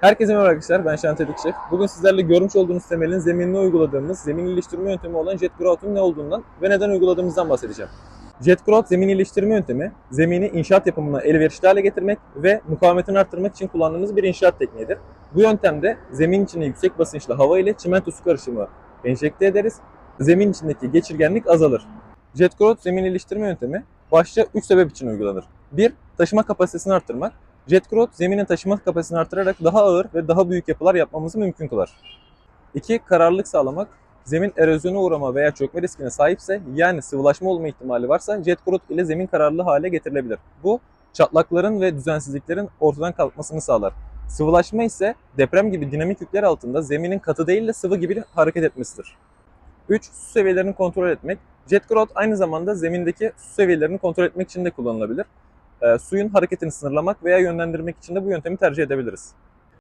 Herkese merhaba arkadaşlar, ben Şan Tedik Şef. Bugün sizlerle görmüş olduğunuz temelin zeminine uyguladığımız zemin iyileştirme yöntemi olan Jet Grout'un ne olduğundan ve neden uyguladığımızdan bahsedeceğim. Jet Grout zemin iyileştirme yöntemi, zemini inşaat yapımına elverişli hale getirmek ve mukavemetini arttırmak için kullandığımız bir inşaat tekniğidir. Bu yöntemde zemin içine yüksek basınçlı hava ile çimento su karışımı enjekte ederiz. Zemin içindeki geçirgenlik azalır. Jet Grout zemin iyileştirme yöntemi başta 3 sebep için uygulanır. 1. Taşıma kapasitesini arttırmak. Jet Grout zeminin taşıma kapasitesini artırarak daha ağır ve daha büyük yapılar yapmamızı mümkün kılar. 2. Kararlılık sağlamak. Zemin erozyona uğrama veya çökme riskine sahipse yani sıvılaşma olma ihtimali varsa Jet Grout ile zemin kararlı hale getirilebilir. Bu çatlakların ve düzensizliklerin ortadan kalkmasını sağlar. Sıvılaşma ise deprem gibi dinamik yükler altında zeminin katı değil de sıvı gibi hareket etmesidir. 3. Su seviyelerini kontrol etmek. Jet Grout aynı zamanda zemindeki su seviyelerini kontrol etmek için de kullanılabilir. E, suyun hareketini sınırlamak veya yönlendirmek için de bu yöntemi tercih edebiliriz.